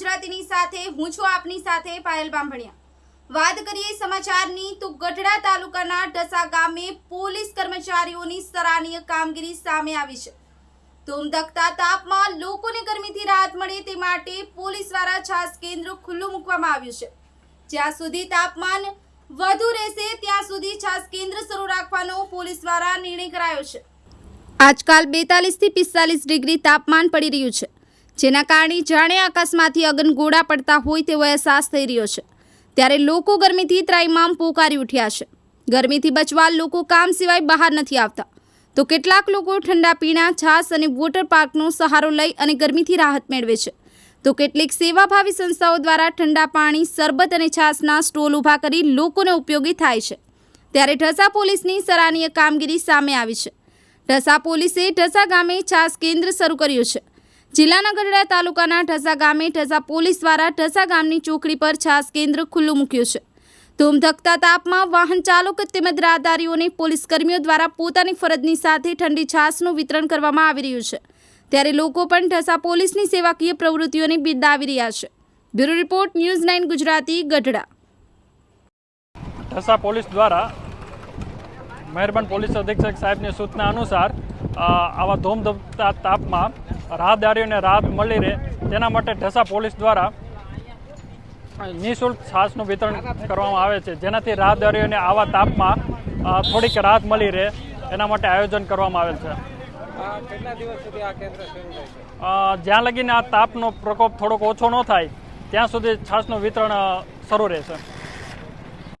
ગુજરાતીની સાથે, હું છું આપની સાથે પાયલ બાંભણિયા. વાત કરીએ સમાચારની તો ગઢડા તાલુકાના ઢસા ગામે પોલીસ કર્મચારીઓની સરાહનીય કામગીરી સામે આવી છે. ધૂમધકતા તાપમાં લોકોને ગરમીથી રાહત મળે તે માટે પોલીસ દ્વારા છાસ કેન્દ્ર ખુલ્લું મૂકવામાં આવ્યું છે. જ્યાં સુધી તાપમાન વધુ રહેશે, ત્યાં સુધી છાસ કેન્દ્ર શરૂ રાખવાનો પોલીસ દ્વારા નિર્ણય કરાયો છે. આજકાલ બેતાલીસથી પિસ્તાલીસ ડિગ્રી તાપમાન પડી રહ્યું છે. જેના કારણે જાણે આકાશમાંથી અગનગોળા પડતા હોય તેવો અહેસાસ થઈ રહ્યો છે. ત્યારે લોકો ગરમીથી ત્રાઈમામ પોકારી ઉઠ્યા છે. ગરમીથી બચવા લોકો કામ સિવાય બહાર નથી આવતા. તો કેટલાક લોકો ઠંડા પીણા છાસ અને વોટર પાર્કનો સહારો લઈ અને ગરમીથી રાહત મેળવે છે. તો કેટલીક સેવાભાવી સંસ્થાઓ દ્વારા ઠંડા પાણી, શરબત અને છાસના સ્ટોલ ઊભા કરી લોકોને ઉપયોગી થાય છે. ત્યારે ઢસા પોલીસની સરાહનીય કામગીરી સામે આવી છે. ઢસા પોલીસે ઢસા ગામે છાસ કેન્દ્ર શરૂ કર્યું છે. જિલ્લાના ગઢડા તાલુકાના ઢસા ગામે ઢસા પોલીસ દ્વારા ઢસા ગામની ચોકડી પર છાસ કેન્દ્ર ખુલ્લું મૂક્યું છે. ધૂમધકતા તાપમાં વાહન ચાલક તેમજ રાહદારીઓને પોલીસ કર્મીઓ દ્વારા પોતાની ફરજની સાથે ઠંડી છાસનું વિતરણ કરવામાં આવી રહ્યું છે. ત્યારે લોકો પણ ઢસા પોલીસની સેવાકીય પ્રવૃત્તિઓને બિરદાવી રહ્યા છે. Bureau report, news nine Gujarati, Gadhada. Dhasa police દ્વારા મહેરબાન પોલીસ અધિક્ષક સાહેબની સૂચના અનુસાર આવા ધૂમધકતા તાપમાં રાહદારીઓને રાહત મળી રહે તેના માટે ઢસા પોલીસ દ્વારા નિઃશુલ્ક છાશનું વિતરણ કરવામાં આવે છે. જેનાથી રાહદારીઓને આવા તાપમાં થોડીક રાહત મળી રહે એના માટે આયોજન કરવામાં આવેલ છે. જ્યાં લગીને આ તાપનો પ્રકોપ થોડોક ઓછો ન થાય ત્યાં સુધી છાશનું વિતરણ શરૂ રહેશે.